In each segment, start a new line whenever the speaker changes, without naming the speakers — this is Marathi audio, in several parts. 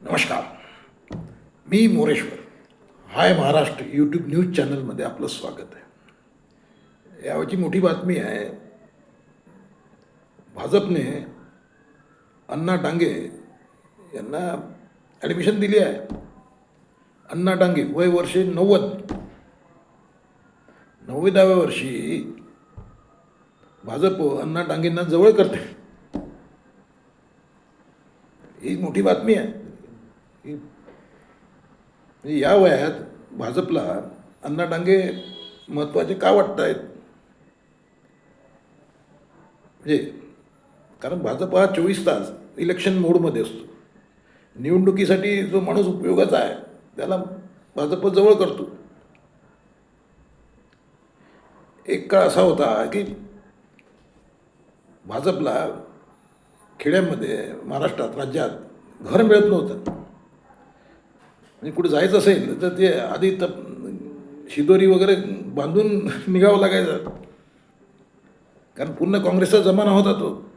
नमस्कार. मी Moreshwar. Hi Maharashtra YouTube news चॅनलमध्ये आपलं स्वागत आहे. यावरची मोठी बातमी आहे भाजपने अण्णा डांगे यांना ॲडमिशन दिली आहे. अण्णा डांगे वय वर्षे नव्वद. नव्वदाव्या वर्षी भाजप अण्णा डांगेंना जवळ करते. ही मोठी बातमी आहे. की म्हणजे या वयात भाजपला अण्णा डांगे महत्त्वाचे का वाटत आहेत म्हणजे कारण भाजप हा चोवीस तास इलेक्शन मोडमध्ये असतो. निवडणुकीसाठी जो माणूस उपयोगाचा आहे त्याला भाजप जवळ करतो. एक काळ असा होता की भाजपला खेड्यामध्ये महाराष्ट्रात राज्यात घर मिळत नव्हतं. म्हणजे कुठे जायचं असेल तर ते आधी तप शिदोरी वगैरे बांधून निघावं लागायचं. कारण पूर्ण काँग्रेसचा जमाना होता तो.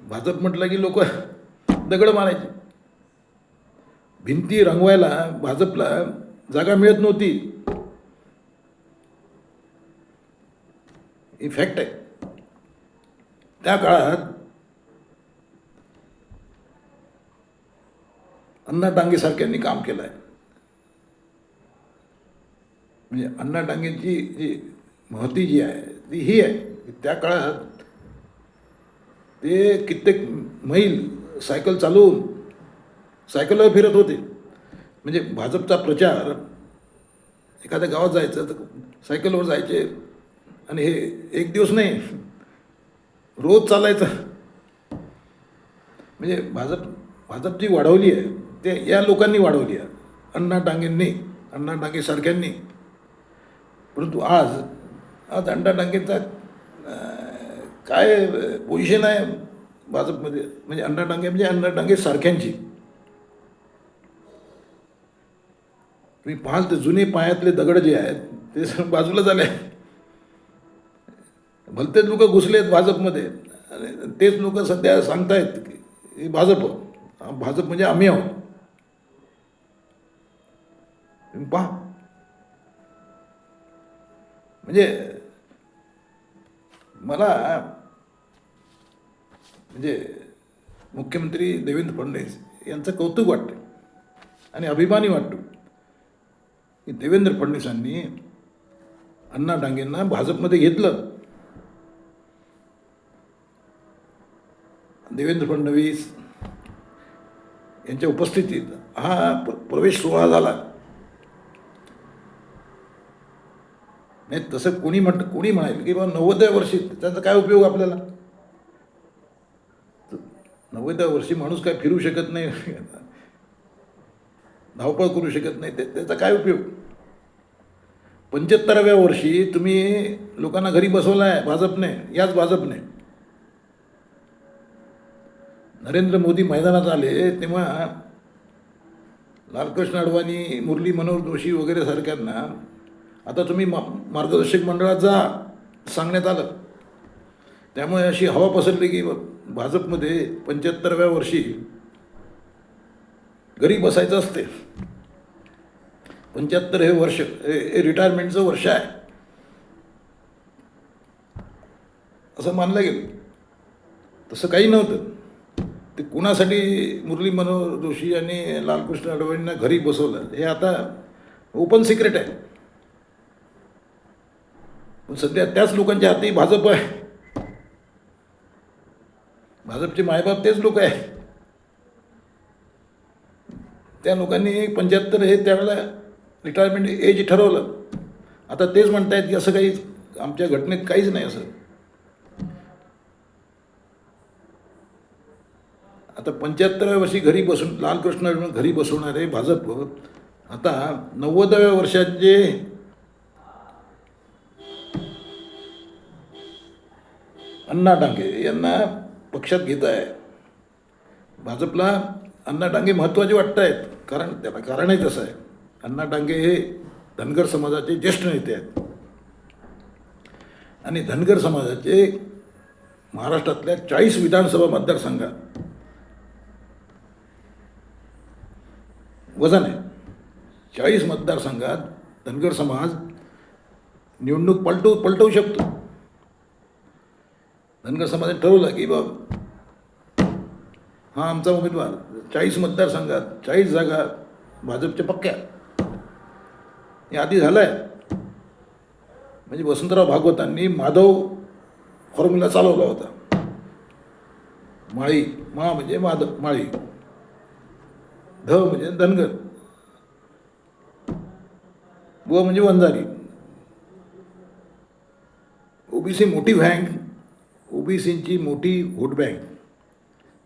भाजप म्हटलं की लोक दगड मारायचे. भिंती रंगवायला भाजपला जागा मिळत नव्हती. ही फॅक्ट आहे त्या काळात अण्णा डांगेसारख्यांनी काम केलं आहे म्हणजे अण्णा डांगेंची जी महती जी आहे ती ही आहे की त्या काळात ते कित्येक मैल सायकल चालवून सायकलवर फिरत होते. म्हणजे भाजपचा प्रचार एखाद्या गावात जायचं तर सायकलवर जायचे आणि हे एक दिवस नाही रोज चालायचं. म्हणजे भाजप भाजप जी वाढवली आहे. ते या लोकांनी वाढवली आहे. अण्णा डांगेंनी अण्णा डांगेसारख्यांनी परंतु आज आज अण्णा डांगेंचा काय पोझिशन आहे भाजपमध्ये? म्हणजे अण्णा डांगे म्हणजे अण्णा डांगे सारख्यांची. तुम्ही पाहाल तर जुने पायातले दगड जे आहेत ते सर्व बाजूला झाले भलतेच लोक घुसले आहेत भाजपमध्ये. आणि तेच लोक सध्या सांगतायत की भाजप. भाजप म्हणजे आम्ही आहोत. पहा म्हणजे मला म्हणजे मुख्यमंत्री देवेंद्र फडणवीस यांचं कौतुक वाटतं आणि अभिमानी वाटतो की देवेंद्र फडणवीसांनी अण्णा डांगेंना भाजपमध्ये घेतलं. देवेंद्र फडणवीस यांच्या उपस्थितीत हा प्रवेश सोहळा झाला. नाही तसं कोणी म्हट कोणी म्हणाल की बाबा नव्वदव्या वर्षी त्याचा काय उपयोग आपल्याला? नव्वदव्या वर्षी माणूस काय फिरू शकत नाही धावपळ करू शकत नाही ते त्याचा काय उपयोग? पंच्याहत्तराव्या वर्षी तुम्ही लोकांना घरी बसवला आहे भाजपने याच भाजपने. नरेंद्र मोदी मैदानात आले तेव्हा लालकृष्ण अडवाणी मुरली मनोहर जोशी वगैरे सारख्यांना आता तुम्ही मा मार्गदर्शक मंडळात जा सांगण्यात आलं. त्यामुळे अशी हवा पसरली की भाजपमध्ये पंच्याहत्तरव्या वर्षी घरी बसायचं असते. पंच्याहत्तर हे वर्ष हे रिटायरमेंटचं वर्ष आहे. असं मानलं गेलं. तसं काही नव्हतं. ते कुणासाठी मुरली मनोहर जोशी आणि लालकृष्ण अडवाणींना घरी बसवलं हे आता ओपन सिक्रेट आहे. सध्या त्याच लोकांच्या हाती भाजप आहे. भाजपचे मायबाप तेच लोक आहे. त्या लोकांनी पंच्याहत्तर हे त्यावेळेला रिटायरमेंट एज ठरवलं. आता तेच म्हणतायत की असं काही आमच्या घटनेत काहीच नाही असं. आता पंच्याहत्तराव्या वर्षी घरी बसून लालकृष्ण घरी बसवणारे भाजप आता नव्वदाव्या वर्षात अण्णा डांगे यांना पक्षात घेत आहे. भाजपला अण्णा डांगे महत्त्वाचे वाटत आहेत कारण त्याला कारणही तसं आहे. अण्णा डांगे हे धनगर समाजाचे ज्येष्ठ नेते आहेत. आणि धनगर समाजाचे महाराष्ट्रातल्या चाळीस विधानसभा मतदारसंघात वजन आहे. चाळीस मतदारसंघात धनगर समाज निवडणूक पलटू पलटवू शकतो. धनगर समाजाने ठरवलं की बाब हा आमचा उमेदवार चाळीस मतदारसंघात चाळीस जागा भाजपच्या पक्क्या. हे आधी झालं आहे म्हणजे वसंतराव भागवतांनी माधव फॉर्म्युला चालवला होता. माळी मा म्हणजे माधव माळी. ध म्हणजे धनगर. व म्हणजे वंजारी. ओबीसी मोठी बँक ओबीसींची मोठी व्होट बँक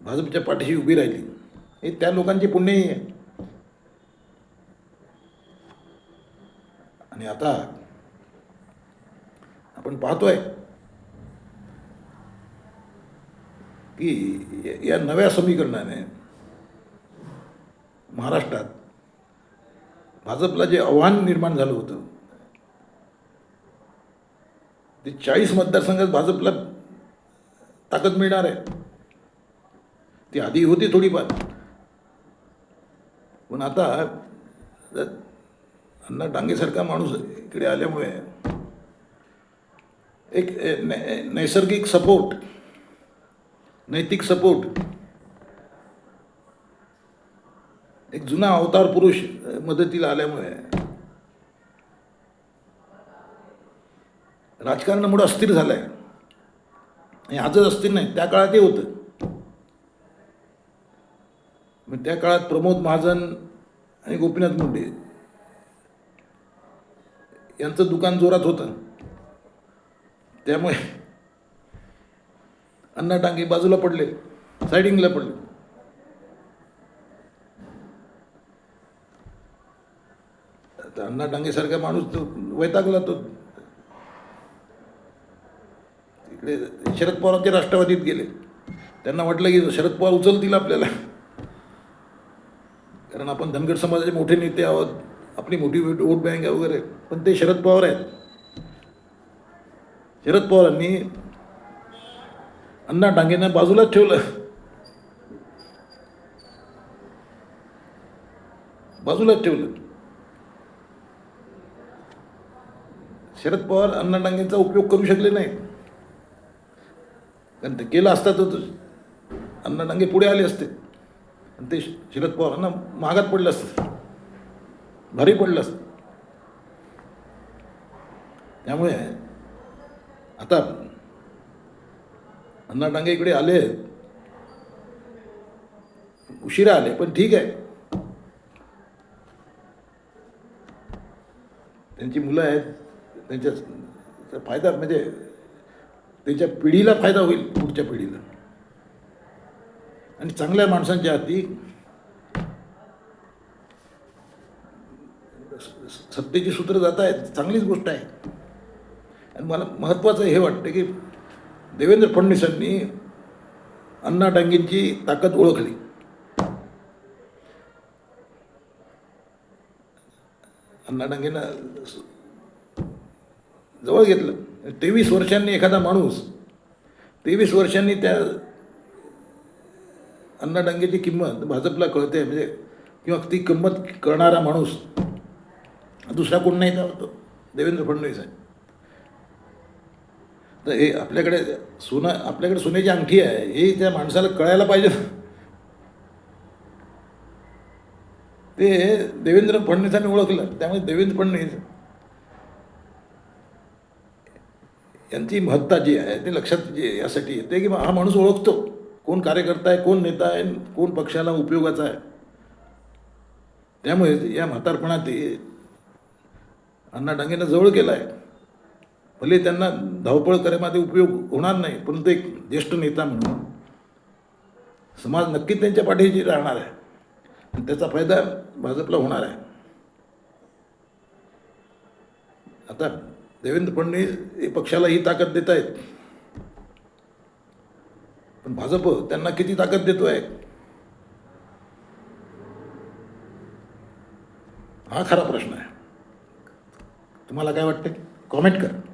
भाजपच्या पाठीशी उभी राहिली. हे त्या लोकांची पुण्यही आहे. आणि आता आपण पाहतोय की या- नव्या समीकरणाने महाराष्ट्रात भाजपला जे आव्हान निर्माण झालं होतं ते चाळीस मतदारसंघात भाजपला ताकद मिळणार आहे. ती आधी होती थोडीफार. पण आता अण्णा डांगेसारखा माणूस इकडे आल्यामुळे एक नैसर्गिक सपोर्ट नैतिक सपोर्ट एक जुना अवतार पुरुष मदतीला आल्यामुळे राजकारणामुळे अस्थिर झालं आहे आणि आजच असतील नाही त्या काळात हे होतं. मग त्या काळात प्रमोद महाजन आणि गोपीनाथ मुंडे यांचं दुकान जोरात होतं. त्यामुळे अण्णा टांगे बाजूला पडले सायडिंगला पडले. आता अण्णा टांगेसारखा माणूस तो वैतागला तो. शरद पवारांचे राष्ट्रवादीत गेले. त्यांना वाटलं की शरद पवार उचलतील आपल्याला. कारण आपण धनगर समाजाचे मोठे नेते आहोत आपली मोठी वोट वोट बँक आहे वगैरे पण ते शरद पवार आहेत. शरद पवारांनी अण्णा डांगेंना बाजूलाच ठेवलं. बाजूलाच ठेवलं. शरद पवार अण्णा डांगेंचा उपयोग करू शकले नाही कारण ते केलं असता तर अण्णा डांगे पुढे आले असते. आणि ते शरद पवारांना महागात पडलं असतं. भारी पडलं असतं. त्यामुळे आता अण्णा डांगे इकडे आले उशिरा आले पण ठीक आहे. त्यांची मुलं आहेत. त्यांच्या फायदा म्हणजे त्यांच्या पिढीला फायदा होईल पुढच्या पिढीला. आणि चांगल्या माणसांच्या हाती सत्तेची सूत्र जात आहेत चांगलीच गोष्ट आहे. आणि मला महत्त्वाचं हे वाटतं की देवेंद्र फडणवीसांनी अण्णा डांगेंची ताकद ओळखली. अण्णा डांगेंना जवळ घेतलं. तेवीस वर्षांनी एखादा माणूस तेवीस वर्षांनी त्या अन्नडंगेची किंमत भाजपला कळते म्हणजे किंवा ती किंमत कळणारा माणूस दुसरा कोण नाही तर देवेंद्र फडणवीस आहे. तर हे आपल्याकडे सोनं आपल्याकडे सोन्याची अंगठी आहे हे त्या माणसाला कळायला पाहिजे. ते देवेंद्र फडणवीसांनी ओळखलं त्यामुळे देवेंद्र फडणवीस त्यांची महत्ता जी आहे ते लक्षात जे यासाठी येते की हा माणूस ओळखतो. कोण कार्यकर्ता आहे कोण नेता आहे कोण पक्षाला उपयोगाचा आहे. त्यामुळे या म्हातारपणात ते अण्णा डांगेनं जवळ केला आहे भले त्यांना धावपळ करण्यामध्ये उपयोग होणार नाही परंतु एक ज्येष्ठ नेता म्हणून समाज नक्कीच त्यांच्या पाठीशी राहणार आहे. आणि त्याचा फायदा भाजपला होणार आहे. आता देवेंद्र फडणवीस हे पक्षाला ही ताकद देत आहेत पण भाजप त्यांना किती ताकद देतोय? हा खरा प्रश्न आहे. तुम्हाला काय वाटतं कॉमेंट करा.